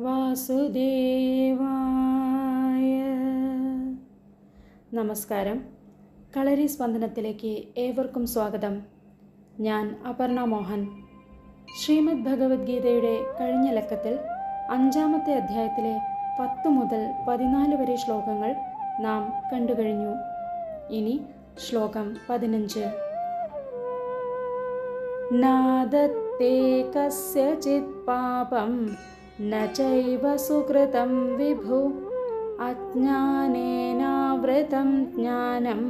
വാസുദേവായ. നമസ്കാരം. കളരി സ്പന്ദനത്തിലേക്ക് ഏവർക്കും സ്വാഗതം. ഞാൻ അപർണ മോഹൻ. ശ്രീമദ് ഭഗവത്ഗീതയുടെ കഴിഞ്ഞ ലക്കത്തിൽ അഞ്ചാമത്തെ അധ്യായത്തിലെ പത്ത് മുതൽ പതിനാല് വരെ ശ്ലോകങ്ങൾ നാം കണ്ടുകഴിഞ്ഞു. ഇനി ശ്ലോകം പതിനഞ്ച്. നാദത്തെ കസ്യചിത് पापं न चैव सुकृतं विभु। अज्ञानेनावृतं ज्ञानं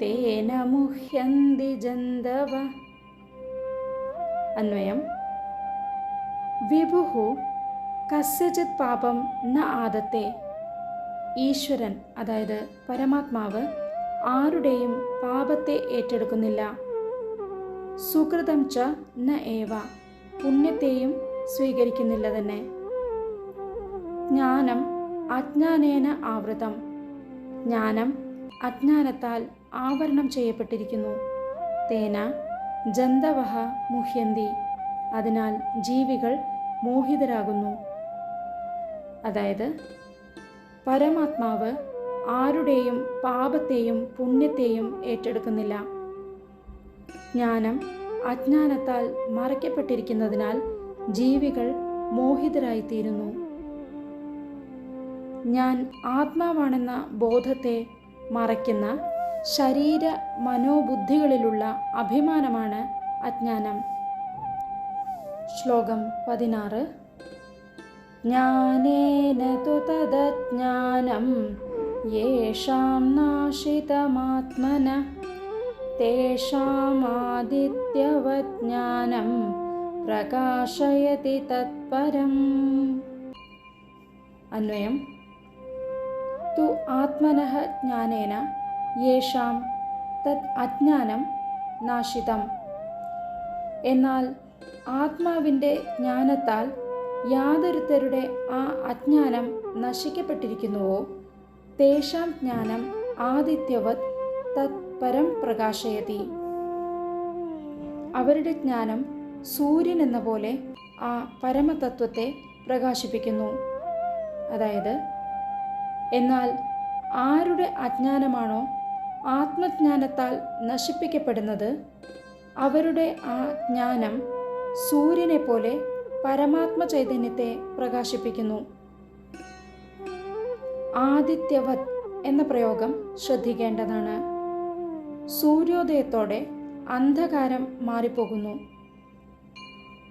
तेन मुह्यन्ति जन्दव अन्वयं വിഭു കസ്യചിത് പാപം ന ആദത്തെ ഈശ്വരൻ അതായത് പരമാത്മാവ് ആരുടെയും പാപത്തെ ഏറ്റെടുക്കുന്നില്ല। സുകൃതം ച ന ഏവ. പുണ്യത്തെയും സ്വീകരിക്കുന്നില്ല തന്നെ ജ്ഞാനം അജ്ഞാനേന ആവൃതം. ജ്ഞാനം അജ്ഞാനത്താൽ ആവരണം ചെയ്യപ്പെട്ടിരിക്കുന്നു. തേന ജന്തവഹ മുഹ്യന്തി. അതിനാൽ ജീവികൾ മോഹിതരാകുന്നു. അതായത് പരമാത്മാവ് ആരുടെയും പാപത്തെയും പുണ്യത്തെയും ഏറ്റെടുക്കുന്നില്ല. ജ്ഞാനം അജ്ഞാനത്താൽ മറയ്ക്കപ്പെട്ടിരിക്കുന്നതിനാൽ ജീവികൾ മോഹിതരായിത്തീരുന്നു. ഞാൻ ആത്മാവാണെന്ന ബോധത്തെ മറയ്ക്കുന്ന ശരീര മനോബുദ്ധികളിലുള്ള അഭിമാനമാണ് അജ്ഞാനം. ശ്ലോകം പതിനാറ്. ജ്ഞാനേന തു തദജ്ഞാനം യേഷാം നാശിതമാത്മന തേഷാമാദിത്യവജ്ഞാനം പ്രകാശയതി തത്പരം. അന്വയം. തു ആത്മനഃ ജ്ഞാനേന യേഷാം തത് അജ്ഞാനം നാശിതം. എന്നാൽ ആത്മാവിന്റെ ജ്ഞാനത്താൽ യാതൊരുത്തരുടെ ആ അജ്ഞാനം നശിക്കപ്പെട്ടിരിക്കുന്നുവോ? തേഷാം ജ്ഞാനം ആദിത്യവത് തത്പരം പ്രകാശയതി. അവരുടെ ജ്ഞാനം സൂര്യൻ എന്ന പോലെ ആ പരമതത്വത്തെ പ്രകാശിപ്പിക്കുന്നു. അതായത് എന്നാൽ ആരുടെ അജ്ഞാനമാണോ ആത്മജ്ഞാനത്താൽ നശിപ്പിക്കപ്പെടുന്നത് അവരുടെ ആ ജ്ഞാനം സൂര്യനെ പോലെ പരമാത്മ ചൈതന്യത്തെ പ്രകാശിപ്പിക്കുന്നു. ആദിത്യവത് എന്ന പ്രയോഗം ശ്രദ്ധിക്കേണ്ടതാണ്. സൂര്യോദയത്തോടെ അന്ധകാരം മാറിപ്പോകുന്നു.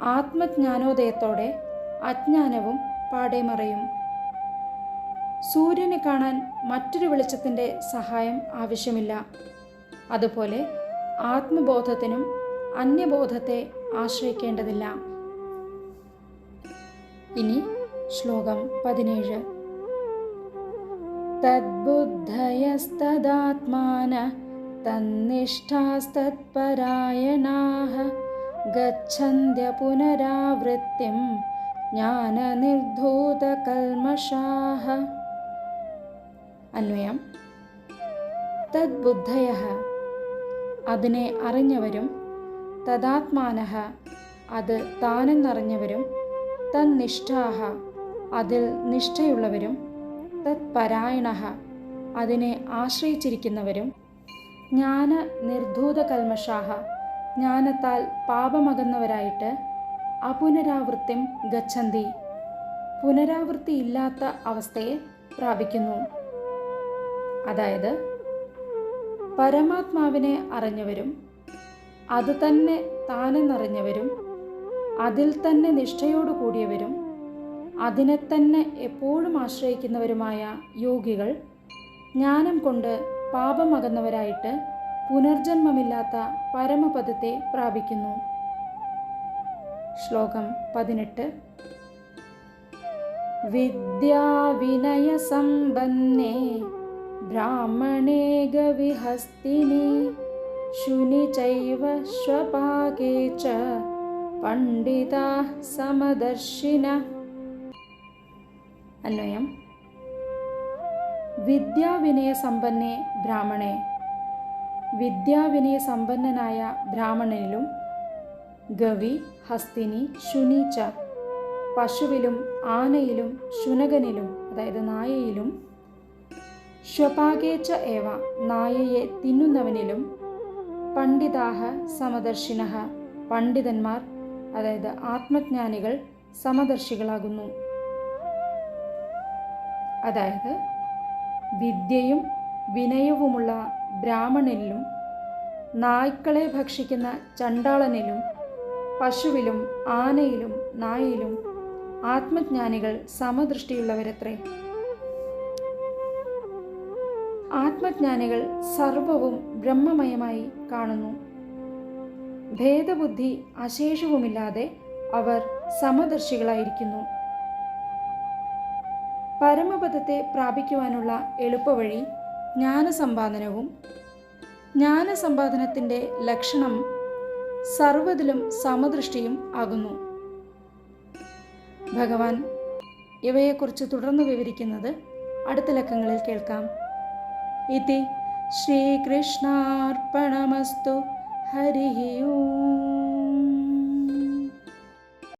ആത്മജ്ഞാനോദയത്തോടെ അജ്ഞാനവും പാടെ മറയും സൂര്യനെ കാണാൻ മറ്റൊരു വെളിച്ചത്തിന്റെ സഹായം ആവശ്യമില്ല. അതുപോലെ ആത്മബോധത്തിനും അന്യബോധത്തെ ആശ്രയിക്കേണ്ടതില്ല. ഇനി ശ്ലോകം പതിനേഴ്. തദ്ബുദ്ധയസ്തദാത്മാന തന്നിഷ്ഠാസ്തത്പരായണാः ഗച്ഛന്ത്യ പുനരാവൃത്തിം ജ്ഞാനനിർധൂതകൽമഷാः അന്വയം. തദ്ബുദ്ധയ. അതിനെ അറിഞ്ഞവരും തദാത്മാന. അത് താനെന്നറിഞ്ഞവരും തന്നിഷ്ഠാഹ അതിൽ നിഷ്ഠയുള്ളവരും തത്പരായണ. അതിനെ ആശ്രയിച്ചിരിക്കുന്നവരും ജ്ഞാന നിർധൂത കൽമഷാഹ. ജ്ഞാനത്താൽ പാപമകന്നവരായിട്ട് അപുനരാവൃത്തിം ഗച്ഛന്തി. പുനരാവൃത്തി ഇല്ലാത്ത അവസ്ഥയെ പ്രാപിക്കുന്നു. അതായത് പരമാത്മാവിനെ അറിഞ്ഞവരും അത് തന്നെ താനെന്നറിഞ്ഞവരും അതിൽ തന്നെ നിഷ്ഠയോടു കൂടിയവരും അതിനെ തന്നെ എപ്പോഴും ആശ്രയിക്കുന്നവരുമായ യോഗികൾ ജ്ഞാനം കൊണ്ട് പാപമകന്നവരായിട്ട് പുനർജന്മമില്ലാത്ത പരമപദത്തെ പ്രാപിക്കുന്നു. ശ്ലോകം പതിനെട്ട്. വിദ്യാവിനയസമ്പന്നേ ബ്രാഹ്മണേ ഗവിഹസ്തിനി ശ്വപാകേ ച പണ്ഡിത സമദർശിന. അന്വയം. വിദ്യാവിനയ ബ്രാഹ്മണെ. വിദ്യാവിനയസമ്പന്നനായ വിദ്യാവിനയ സമ്പന്നനായ ബ്രാഹ്മണനിലും ഗവി ഹസ്തിനി ശുനീച്ച പശുവിലും ആനയിലും ശുനകനിലും അതായത് നായയിലും ശ്വപാകേച്ച ഏവ നായയെ തിന്നുന്നവനിലും പണ്ഡിതാഹ സമദർശിന പണ്ഡിതന്മാർ അതായത് ആത്മജ്ഞാനികൾ സമദർശികളാകുന്നു. അതായത് വിദ്യയും വിനയവുമുള്ള ബ്രാഹ്മണനിലും നായ്ക്കളെ ഭക്ഷിക്കുന്ന ചണ്ടാളനിലും പശുവിലും ആനയിലും നായയിലും ആത്മജ്ഞാനികൾ സമദൃഷ്ടിയുള്ളവരത്രേ. ആത്മജ്ഞാനികൾ സർവവും ബ്രഹ്മമയമായി കാണുന്നു. ഭേദബുദ്ധി അശേഷവുമില്ലാതെ അവർ സമദർശികളായിരിക്കുന്നു. പരമപദത്തെ പ്രാപിക്കുവാനുള്ള എളുപ്പവഴി ജ്ഞാനസമ്പാദനവും ജ്ഞാനസമ്പാദനത്തിന്റെ ലക്ഷണം സർവതിലും സമദൃഷ്ടിയും ആകുന്നു. ഭഗവാൻ ഇവയെക്കുറിച്ച് തുടർന്ന് വിവരിക്കുന്നത് അടുത്ത ലക്കങ്ങളിൽ കേൾക്കാം. ഇതി ശ്രീകൃഷ്ണാർപ്പണമസ്തു ഹരി